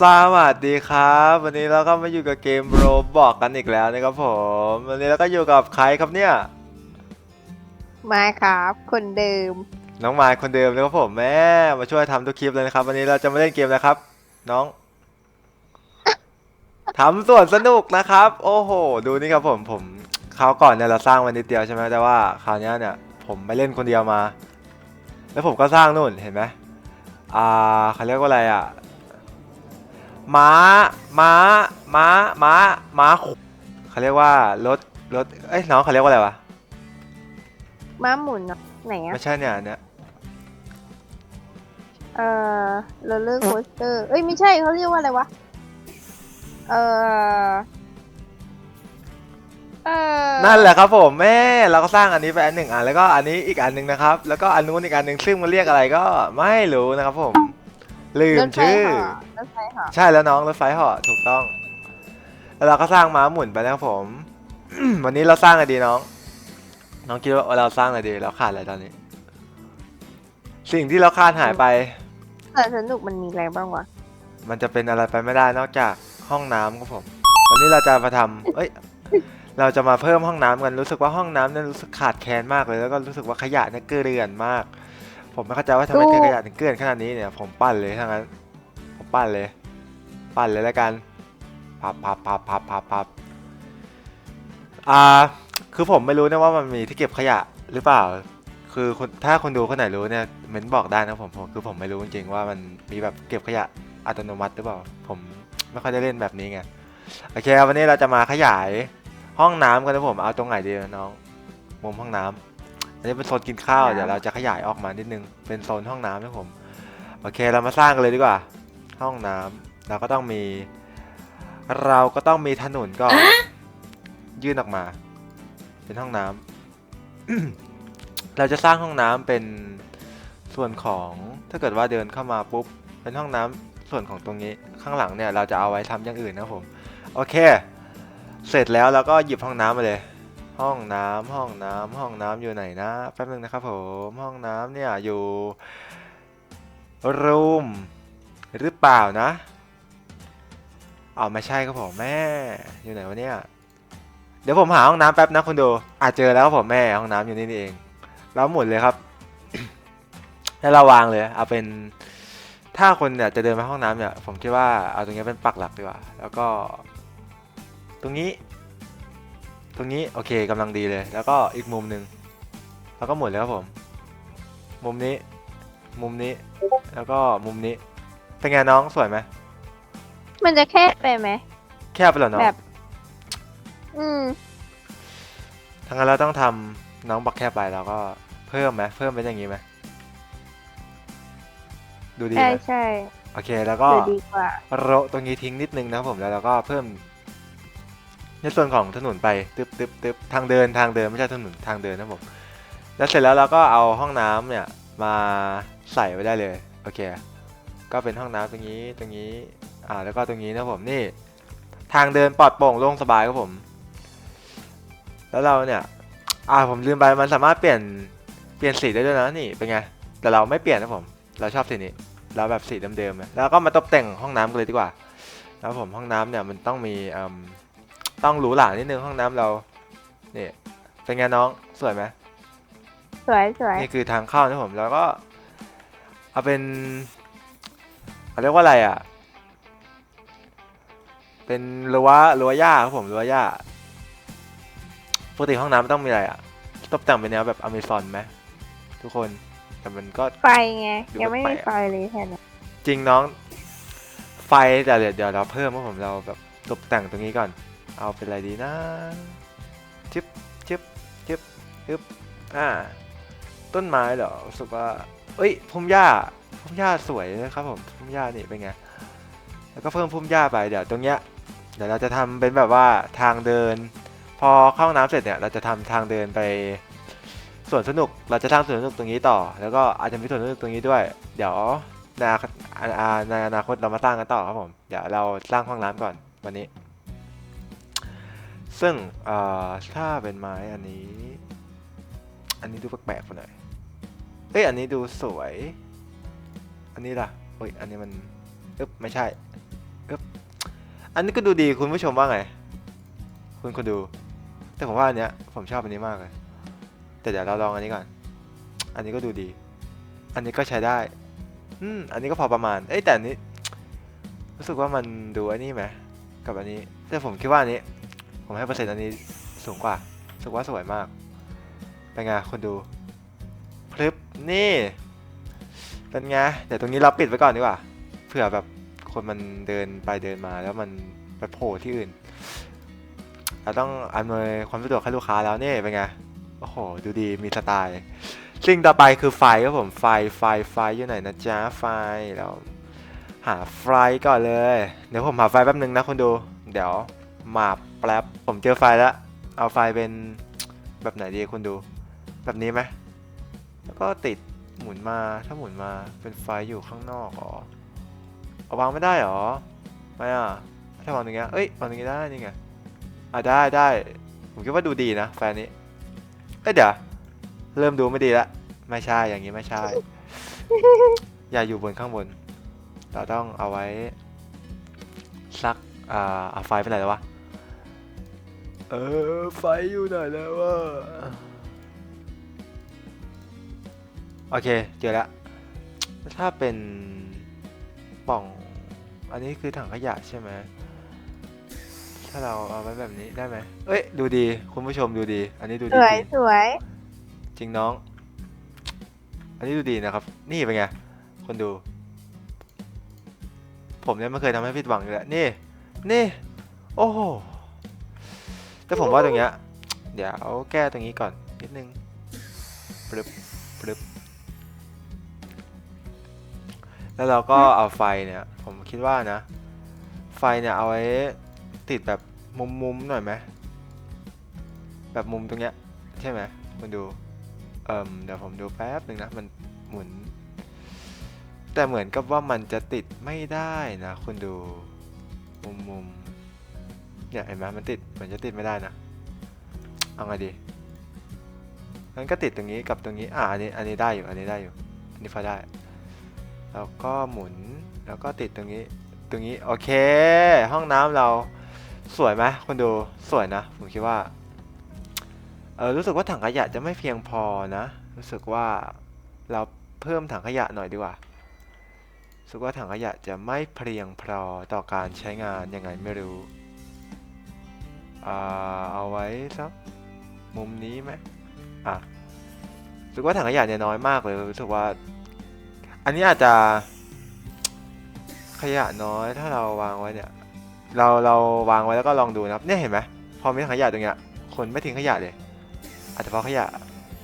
สวัสดีครับ วันนี้เราก็มาอยู่กับเกมโรบอกกันอีกแล้วนะครับผม วันนี้เราก็อยู่กับใครครับเนี่ย มาครับ คนเดิม น้องมายคนเดิมนะครับผมแม่มาช่วยทำทุกคลิปเลยนะครับ วันนี้เราจะมาเล่นเกมนะครับ น้องทำส่วนสนุกนะครับ โอ้โห ดูนี่ครับผมผมคราวก่อนเนี่ยเราสร้างวันนิดเดียวใช่ไหมแต่ว่าคราวเนี้ยเนี่ย ผมไปเล่นคนเดียวมา แล้วผมก็สร้างนู่นเห็นไหมอ่าเขาเรียกว่าอะไรอะ ม้า ม้า ม้า ม้า ม้าขุเขาเรียกว่ารถ รถ เอ้ยน้องเขาเรียกว่าอะไรวะ ม้าหมุนเนอะไหนอะไม่ใช่เนี่ยเนี่ย เอ่อโรลเลอร์โคสเตอร์เอ้ยไม่ใช่เขาเรียกว่าอะไรวะ เอ่อ เอ่อนั่นแหละครับผมแม่เราก็สร้างอันนี้ไปอันหนึ่งอันแล้วก็อันนี้อีกอันหนึ่งนะครับ แล้วก็อันนู้นอีกอันหนึ่งซึ่งมันเรียกอะไรก็ไม่รู้นะครับผม ลืมรถไฟชื่อเหาะรถไฟเหาะใช่แล้วน้องรถไฟเหาะถูกต้อง แล้วเราก็สร้างม้าหมุนไปนะครับผม วันนี้เราสร้างอะไรดีน้อง น้องคิดว่าเราสร้างอะไรดีเราขาดอะไรตอนนี้ สิ่งที่เราขาดหายไปแต่สนุกมันมีอะไรบ้างวะ มันจะเป็นอะไรไปไม่ได้นอกจากห้องน้ำครับผม วันนี้เราจะมาทำเอ้ย เราจะมาเพิ่มห้องน้ำกันรู้สึกว่าห้องน้ำเนี่ยรู้สึกขาดแคลนมากเลย แล้วก็รู้สึกว่าขยะเนี่ยเกลื่อนมาก ผมไม่เข้าใจว่าทำไมถึงขยะถึงเกลื่อนขนาดนี้เนี่ย ผมปั้นเลยทั้งนั้น ผมปั้นเลย ปั้นเลยแล้วกันพับพับพับพับพับพับอ่า คือผมไม่รู้นะว่ามันมีที่เก็บขยะหรือเปล่า คือคุณถ้าคนดูคนไหนรู้เนี่ยเม้นบอกได้นะผมผมคือผมไม่รู้จริงๆว่ามันมีแบบเก็บขยะอัตโนมัติหรือเปล่า ผมไม่ค่อยได้เล่นแบบนี้ไง โอเคครับวันนี้เราจะมาขยายห้องน้ำกันนะผม เอาตรงไหนดีน้อง มุมห้องน้ำ อันนี้เป็นโซนกินข้าว เดี๋ยวเราจะขยายออกมานิดนึง เป็นโซนห้องน้ำนะผม โอเค เรามาสร้างกันเลยดีกว่า ห้องน้ำเราก็ต้องมี เราก็ต้องมีถนนก่อนยื่นออกมา เป็นห้องน้ำเราจะสร้างห้องน้ำเป็นส่วนของ ถ้าเกิดว่าเดินเข้ามาปุ๊บ เป็นห้องน้ำส่วนของตรงนี้ ข้างหลังเนี่ย เราจะเอาไว้ทำอย่างอื่นนะผม โอเค เสร็จแล้วเราก็หยิบห้องน้ำมาเลย ห้องน้ำห้องน้ำห้องน้ำอยู่ไหนนะแป๊บนึงนะครับผมห้องน้ำเนี่ยอยู่รูมหรือเปล่านะอ๋อไม่ใช่ครับผมแม่ อยู่ไหนวะเนี่ยเดี๋ยวผมหาห้องน้ำแป๊บนะคุณดูอาจเจอแล้วครับผมแม่ห้องน้ำอยู่นี่นี่เองแล้วหมุนเลยครับให้เราวางเลยเอาเป็นถ้าคนเนี่ยจะเดินไปห้องน้ำเนี่ย ผมคิดว่าเอาตรงนี้เป็นปักหลักดีกว่า แล้วก็ ตรงนี้ ตรงนี้โอเคกำลังดีเลย แล้วก็อีกมุมหนึ่งแล้วก็หมุนเลยครับผม มุมนี้ มุมนี้ แล้วก็มุมนี้ เป็นไงน้องสวยไหมมันจะแคบไปไหมแคบไปเหรอน้องแบบ อืมทั้างนั้นเราต้องทำน้องบอกแคบไปแล้วก็เพิ่มไหมเพิ่มเป็นอย่างนี้ไหมดูดีใช่ไหมใช่โอเคแล้วก็ ดูดีกว่า โรตรงนี้ทิ้งนิดนึงนะครับผมแล้วเราก็เพิ่ม ในส่วนของถนนไปตึ๊บตึ๊บตึ๊บทางเดินทางเดินไม่ใช่ถนนทางเดินนะผมแล้วเสร็จแล้วเราก็เอาห้องน้ำเนี่ยมาใส่ไว้ได้เลยโอเค ก็เป็นห้องน้ำตรงนี้ตรงนี้อ่าแล้วก็ตรงนี้นะผมนี่ ทางเดินปลอดโปร่งโล่งสบายครับผม แล้วเราเนี่ยอ่าผมลืมไปมันสามารถเปลี่ยนเปลี่ยนสีได้ด้วยนะนี่เป็นไงแต่เราไม่เปลี่ยนนะผม เราชอบสีนี้เราแบบสีเดิมๆแล้วก็มาตกแต่งห้องน้ำกันเลยดีกว่าแล้วผมห้องน้ำเนี่ยมันต้องมีอ่ม ต้องหรูหรานิดนึงห้องน้ำเรานี่เป็นไงน้องสวยไหมสวยสวยนี่คือทางเข้านะผมแล้วก็ เอาเป็นเขาเรียกว่าอะไรอะ เป็นรั้วรั้วหญ้าครับผมรั้วหญ้าปกติห้องน้ำมันต้องมีอะไรอะตกแต่งเป็นแนวแบบอเมซอนไหมทุกคนแต่มันก็ไฟไงดูยังไม่แปลมีกไฟเลยแทนอะจริงน้องไฟแต่เดี๋ยวเดี๋ยวเราเพิ่มว่าผมเราแบบตกแต่งตรงนี้ก่อน เอาเป็นอะไรดีนะจึ๊บจึ๊บจึ๊บจึ๊บอ่า ต้นไม้เหรอรู้สึกว่าเอ้ยพุ่มหญ้าพุ่มหญ้าสวยนะครับผมพุ่มหญ้านี่เป็นไงแล้วก็เพิ่มพุ่มหญ้าไปเดี๋ยวตรงเนี้ยเดี๋ยวเราจะทำเป็นแบบว่าทางเดิน พอเข้าห้องน้ำเสร็จเนี่ยเราจะทำทางเดินไปสวนสนุกเราจะสร้างสวนสนุกตรงนี้ต่อ แล้วก็อาจจะมีสวนสนุกตรงนี้ด้วย เดี๋ยวในอนาคตอ่าอ่าในอนาคตเรามาสร้างกันต่อครับผม เดี๋ยวเราสร้างห้องน้ำก่อนวันนี้ ซึ่งถ้าเป็นไม้อันนี้ อันนี้ดูแปลกๆไปหน่อย เอ้ยอันนี้ดูสวย อันนี้ล่ะเฮ้ยอันนี้มันอึ๊บไม่ใช่อึ๊บอันนี้ก็ดูดีคุณผู้ชมว่าไง คุณคนดู แต่ผมว่าอันเนี้ยผมชอบอันนี้มากเลย แต่เดี๋ยวเราลองอันนี้ก่อน อันนี้ก็ดูดี อันนี้ก็ใช้ได้ อืมอันนี้ก็พอประมาณ เอ้ยแต่อันนี้ รู้สึกว่ามันดูอันนี้ไหมกับอันนี้ แต่ผมคิดว่าอันนี้ ผมให้เปอร์เซ็นต์อันนี้สูงกว่ารู้สึกว่าสวยมาก เป็นไงคนดูพลึบนี่ เป็นไง เดี๋ยวตรงนี้เราปิดไว้ก่อนดีกว่า เผื่อแบบคนมันเดินไปเดินมาแล้วมันไปโผล่ที่อื่น เราต้องอำนวยความสะดวกให้ลูกค้าแล้วนี่เป็นไง โอ้โห ดูดีมีสไตล์สิ่งต่อไปคือไฟครับผมไฟไฟไฟอยู่ไหนนะจ๊ะไฟเราหาไฟก่อนเลย เดี๋ยวผมหาไฟแป๊บนึงนะคนดู เดี๋ยวมา แป๊บผมเจอไฟแล้ว เอาไฟเป็นแบบไหนดีคุณดู แบบนี้ไหมแล้วก็ติดหมุนมาถ้าหมุนมาเป็นไฟอยู่ข้างนอกอ๋อเอาวางไม่ได้หรอไม่อะถ้าวางตรงเงี้ยเอ้ยวางตรงนี้ได้นี่ไงอะได้ได้ผมคิดว่าดูดีนะแฟนนี้เอ้ยเดี๋ยวเริ่มดูไม่ดีละไม่ใช่อย่างนี้ไม่ใช่ อย่าอยู่บนข้างบน เราต้องเอาไว้ สักอ่าเอาไฟไปไหนแล้ววะ เออ ไฟอยู่ไหนแล้ววะโอเค เจอแล้ว ถ้าเป็นป่อง อันนี้คือถังขยะใช่ไหม ถ้าเราเอาไว้แบบนี้ได้ไหมเอ้ย ดูดี คุณผู้ชมดูดี อันนี้ดูสดี วยจริงสวยจริงน้อง อันนี้ดูดีนะครับ นี่เป็นไง คนดู ผมเนี่ยไม่เคยทำให้ผิดหวังเลยอะนี่ นี่ โอ้โห แต่ผมว่าตรงเนี้ยเดี๋ยวแก้ตรงนี้ก่อนนิดนึงปรึบปรึบแล้วเราก็เอาไฟเนี่ย ผมคิดว่านะ ไฟเนี่ยเอาไว้ติดแบบมุมๆหน่อยไหมแบบมุมตรงเนี้ยใช่ไหมคุณดูเอ่มเดี๋ยวผมดูแป๊บหนึ่งนะ มันหมุน แต่เหมือนกับว่ามันจะติดไม่ได้นะ คุณดูมุมมุม เนี่ยเห็นไหมมันติดเหมือนจะติดไม่ได้นะเอาไงดีงั้นก็ติดตรงนี้กับตรงนี้อ่าอันนี้อันนี้ได้อยู่อันนี้ได้อยู่อันนี้พอได้แล้วก็หมุนแล้วก็ติดตรงนี้ตรงนี้โอเค ห้องน้ำเราสวยไหมคุณดูสวยนะผมคิดว่าเออรู้สึกว่าถังขยะจะไม่เพียงพอนะ รู้สึกว่าเราเพิ่มถังขยะหน่อยดีกว่ารู้สึกว่าถังขยะจะไม่เพียงพอต่อการใช้งานยังไงไม่รู้ เอาไว้สักมุมนี้ไหมอะรู้สึกว่าถังขยะเนี่ยน้อยมากเลยรู้สึกว่า อันนี้อาจจะขยะน้อยถ้าเราวางไว้เนี่ย เราเราวางไว้แล้วก็ลองดูนะครับเนี่ยเห็นไหมพอมีถังขยะตรงเนี้ยคนไม่ทิ้งขยะเลย อาจจะเพราะขยะ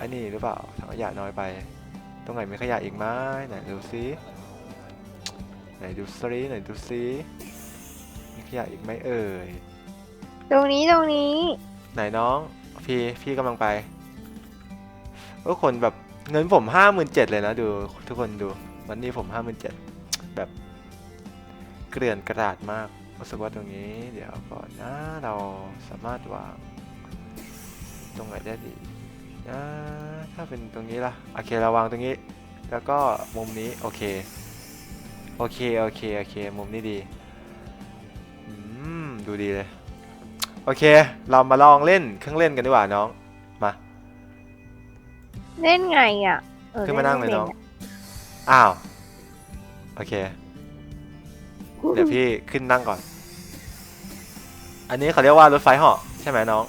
อันนี้หรือเปล่าถังขยะน้อยไป ตรงไหนมีขยะอีกไหมไหนดูซิไหนดูซิไหนดูซิมีขยะอีกไหมเอ่ย ตรงนี้ตรงนี้ ไหนน้อง พี่พี่กำลังไปก็คนแบบเงินผมห้าหมื่นเจ็ดเลยนะดู ทุกคนดู วันนี้ผมห้าหมื่นเจ็ดแบบเกลื่อนกระดาษมากรู้สึกว่าตรงนี้ เดี๋ยวก่อนนะเราสามารถวางตรงไหนได้ดีนะถ้าเป็นตรงนี้ล่ะโอเคเราวางตรงนี้ แล้วก็มุมนี้โอเคโอเคโอเคโอเค มุมนี้ดีอืมดูดีเลย โอเค เรามาลองเล่นเครื่องเล่นกันดีกว่าน้อง มา เล่นไงอะเออขึ้นมานั่งเลยไม่น้องป็ะอ้าว โอเค เดี๋ยวพี่ขึ้นนั่งก่อน อันนี้เขาเรียกว่ารถไฟเหาะใช่ไหมน้อง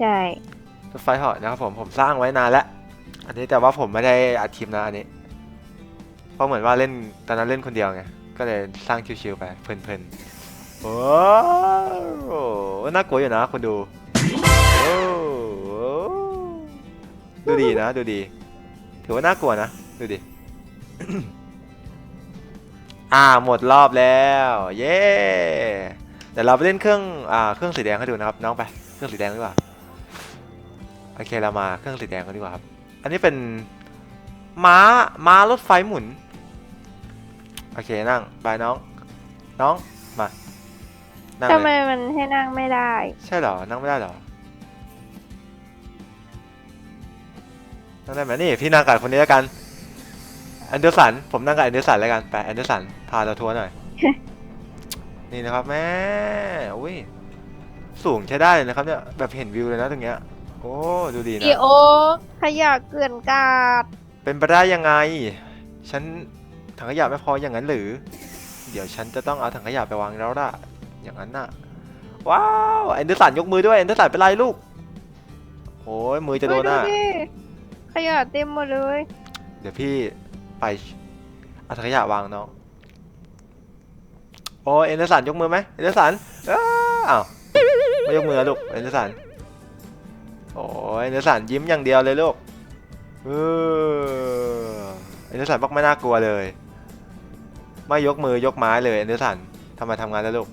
ใช่รถไฟเหาะนะครับผม ผมสร้างไว้นานแล้ว อันนี้แต่ว่าผมไม่ได้อัดคลิปนะอันนี้ เพราะเหมือนว่าเล่นตอนนั้นเล่นคนเดียวไง ก็เลยสร้างชิวๆไปเพลินๆโอ้โห น่ากลัวอยู่นะคุณดูโอ้ดูดีนะ ดูดี ถือว่าน่ากลัวนะ ดูดิอ่าหมดรอบแล้ว เย้เดี๋ยวเราไปเล่นเครื่องอ่าเครื่องสีแดงให้ดูนะครับ น้องไปเครื่องสีแดงดีกว่าโอเคเรามาเครื่องสีแดงกันดีกว่าครับ อันนี้เป็นม้าม้ารถไฟหมุน โอเคนั่งไปน้อง น้องมา นั่งทำไมเลยมันให้นั่งไม่ได้ ใช่เหรอ นั่งไม่ได้เหรอ นั่งได้ไหมนี่พี่นั่งกับคนนี้แล้วกัน แอนเดอร์สัน ผมนั่งกับแอนเดอร์สันแล้วกัน ไปแอนเดอร์สัน พาเราทัวร์หน่อย นี่นะครับแม่อุ้ย สูงใช้ได้เลยนะครับเนี่ย แบบเห็นวิวเลยนะตรงเนี้ย โอ้ ดูดีนะ อีโอ ขยะเกลื่อนกาด เป็นไปได้ยังไง ฉันถังขยะไม่พออย่างนั้นหรือ เดี๋ยวฉันจะต้องเอาถังขยะไปวางแล้วล่ะ อย่างนั้นน่ะ ว้าวแอนเดอร์สันยกมือด้วยแอนเดอร์สันเป็นไรลูกโอ้ยมือจะโดนเฮ้อะยดิขยะเต็มหมดเลย เดี๋ยวพี่ไปเอาถังขยะวางน้องโอ้ยแอนเดอร์สันยกมือไหมแอนเดอร์สันอ้าอ้าวไม่ยกมือลูกแอนเดอร์สันโอ้ยแอนเดอร์สันยิ้มอย่างเดียวเลยลูกเออแอนเดอร์สันบอกไม่น่ากลัวเลย ไม่ยกมือยกไม้เลยแอนเดอร์สันทำไมทำงานแล้วลูก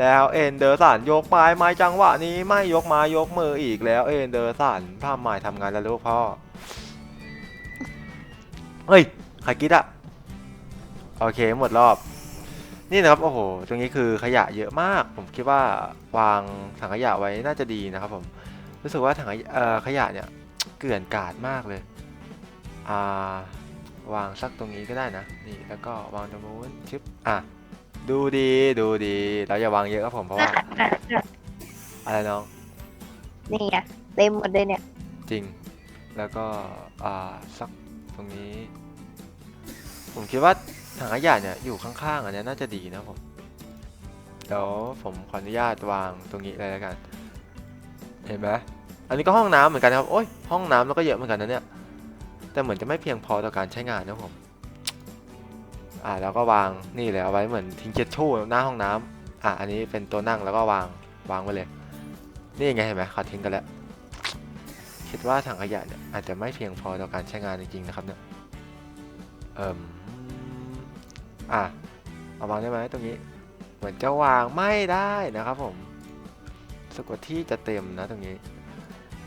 แล้วเอนเดอร์สันยกไม้ไม้จังหวะนี้ไม่ยกไม้ยกมืออีกแล้วเอนเดอร์สันทำไมทำงานแล้วลูกพ่อเฮ้ยใครคิดอะโอเคหมดรอบ นี่นะครับโอ้โหตรงนี้คือขยะเยอะมาก ผมคิดว่าวางถังขยะไว้น่าจะดีนะครับผมรู้สึกว่าถังขยะเนี่ยเกลื่อนกาดมากเลยอ่าวางสักตรงนี้ก็ได้นะนี่แล้วก็วางตรงนู้นชึบอะ ดูดีดูดีเราอย่าวางเยอะครับผมเพราะว่าอะไรน้องนี่ไงเต็มหมดเลยเนี่ย จริง แล้วก็อ่าสักตรงนี้ ผมคิดว่าถังขยะเนี่ยอยู่ข้างๆอันเนี้ยน่าจะดีนะผมเดี๋ยวผมขออนุญาตวางตรงนี้เลยแล้วกัน เห็นไหมอันนี้ก็ห้องน้ำเหมือนกันนะครับโอ้ยห้องน้ำแล้วก็เยอะเหมือนกันนะเนี่ยแต่เหมือนจะไม่เพียงพอต่อการใช้งานนะผม อ่าแล้วก็วางนี่เลยเอาไว้เหมือนทิ้งเจ็ดชู่หน้าห้องน้ำอะอันนี้เป็นตัวนั่งแล้วก็วางวางไว้เลย นี่ไงเห็นไหมเขาทิ้งกันแล้วคิดว่าถังขยะเนี่ยอาจจะไม่เพียงพอต่อการใช้งานจริงๆนะครับเนี่ยเอ่มอะเอาวางได้ไหมตรงนี้เหมือนจะวางไม่ได้นะครับผมสกว่าที่จะเต็มนะตรงนี้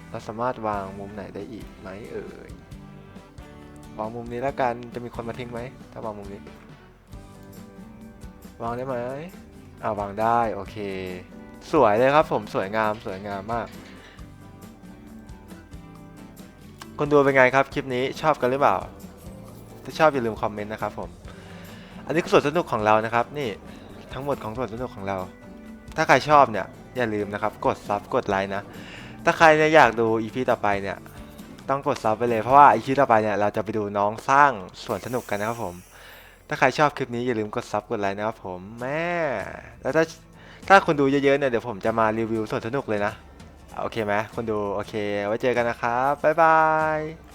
เราสามารถวางมุมไหนได้อีกไหมเอ่ยวางมุมนี้แล้วกันจะมีคนมาทิ้งไหมถ้าวางมุมนี้ วางได้ไหมอ่าวางได้โอเค สวยเลยครับผมสวยงามสวยงามมากคนดูเป็นไงครับคลิปนี้ชอบกันหรือเปล่า ถ้าชอบอย่าลืมคอมเมนต์นะครับผม อันนี้คือส่วนสนุกของเรานะครับ นี่ทั้งหมดของส่วนสนุกของเรา ถ้าใครชอบเนี่ยอย่าลืมนะครับ กดซับกดไลค์นะ ถ้าใครเนี่ยอยากดูอีพีต่อไปเนี่ยต้องกดซับไปเลยเพราะว่าอีพีต่อไปเนี่ยเราจะไปดูน้องสร้างส่วนสนุกกันนะครับผม ถ้าใครชอบคลิปนี้อย่าลืมกดซับกดไลค์นะครับผมแม่แล้วถ้าถ้าคนดูเยอะๆเนี่ยเดี๋ยวผมจะมารีวิวสนสนุกเลยนะ โอเคไหมคนดู โอเค ไว้เจอกันนะครับ บ๊ายบาย